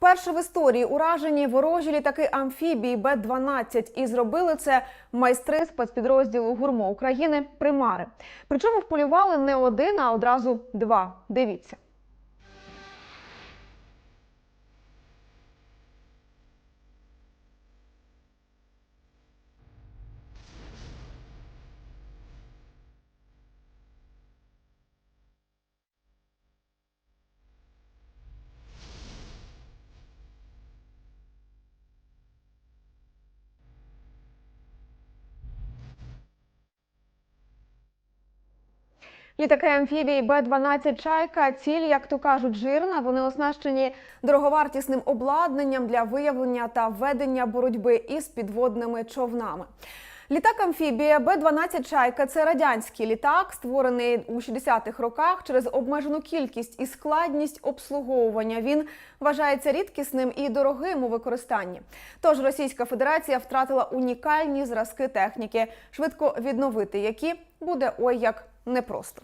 Вперше в історії уражені ворожі літаки амфібії Б-12 і зробили це майстри спецпідрозділу Гурмо України Примари. Причому вполювали не один, а одразу два. Дивіться. Літаки амфібії Б-12 Чайка. Ціль, як то кажуть, жирна. Вони оснащені дороговартісним обладнанням для виявлення та ведення боротьби із підводними човнами. Літак амфібія Б-12 Чайка це радянський літак, створений у 60-х роках через обмежену кількість і складність обслуговування. Він вважається рідкісним і дорогим у використанні. Тож Російська Федерація втратила унікальні зразки техніки, швидко відновити які буде ой як непросто.